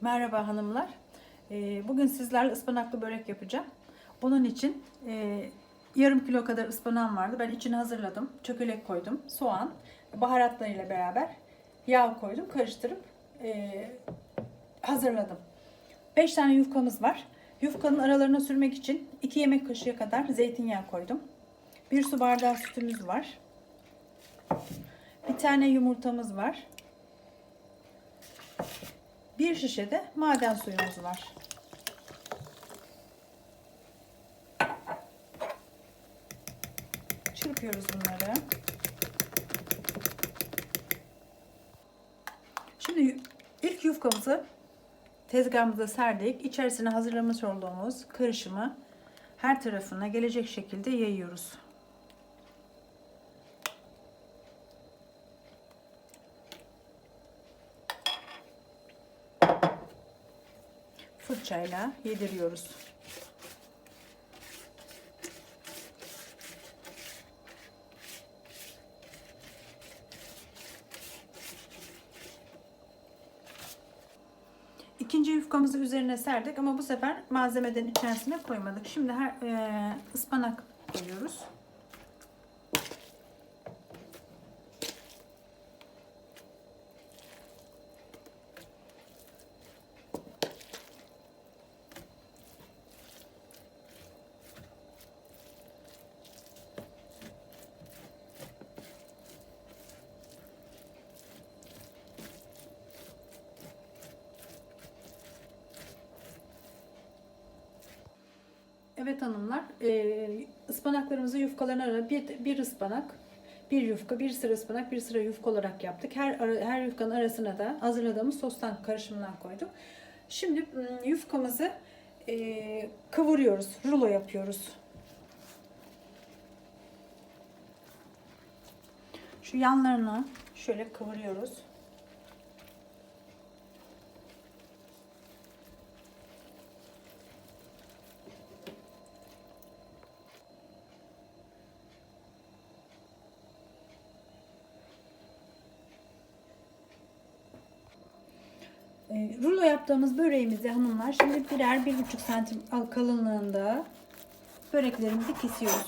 Merhaba hanımlar. Ee, Bugün sizlerle ıspanaklı börek yapacağım. Bunun için e, yarım kilo kadar ıspanağım vardı. Ben içine hazırladım. Çökelek koydum. Soğan, baharatlarıyla beraber yağ koydum. Karıştırıp e, hazırladım. 5 tane yufkamız var. Yufkanın aralarına sürmek için 2 yemek kaşığı kadar zeytinyağı koydum. 1 su bardağı sütümüz var. Bir tane yumurtamız var. Bir şişe de maden suyumuz var. Çırpıyoruz bunları. Şimdi ilk yufkamızı tezgahımıza serdik. İçerisine hazırlamış olduğumuz karışımı her tarafına gelecek şekilde yayıyoruz. Fırçayla yediriyoruz. İkinci yufkamızı üzerine serdik ama bu sefer malzemeden içerisine koymadık. Şimdi her e, ıspanak koyuyoruz. Evet hanımlar, e, ıspanaklarımızı yufkalarına ara bir, bir ıspanak, bir yufka, bir sıra ıspanak, bir sıra yufka olarak yaptık. Her her yufkanın arasına da hazırladığımız sostan karışımından koyduk. Şimdi yufkamızı e, kıvırıyoruz, rulo yapıyoruz. Şu yanlarını şöyle kıvırıyoruz. Rulo yaptığımız böreğimizi hanımlar şimdi birer bir buçuk santim al- kalınlığında böreklerimizi kesiyoruz.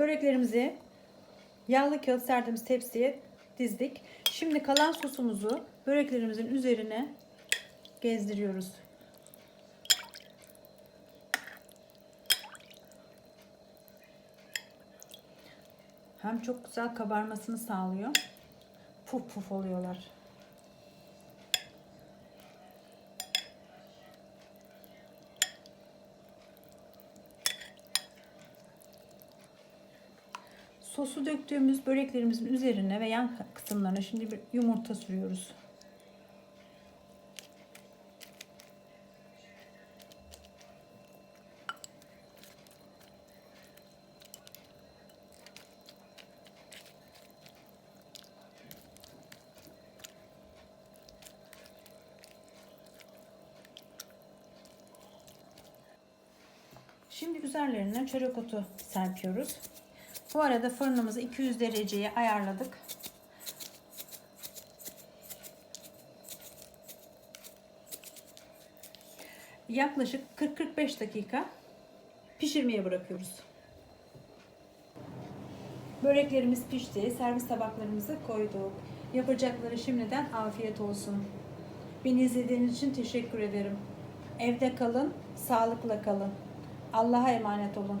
Böreklerimizi yağlı kağıt serdiğimiz tepsiye dizdik. Şimdi kalan sosumuzu böreklerimizin üzerine gezdiriyoruz. Hem çok güzel kabarmasını sağlıyor. Puf puf oluyorlar. Sosu döktüğümüz böreklerimizin üzerine ve yan kısımlarına şimdi bir yumurta sürüyoruz. Şimdi üzerlerine çörek otu serpiyoruz. Bu arada fırınımızı 200 dereceye ayarladık. Yaklaşık 40-45 dakika pişirmeye bırakıyoruz. Böreklerimiz pişti. Servis tabaklarımızı koyduk. Yapacakları şimdiden afiyet olsun. Beni izlediğiniz için teşekkür ederim. Evde kalın, sağlıkla kalın. Allah'a emanet olun.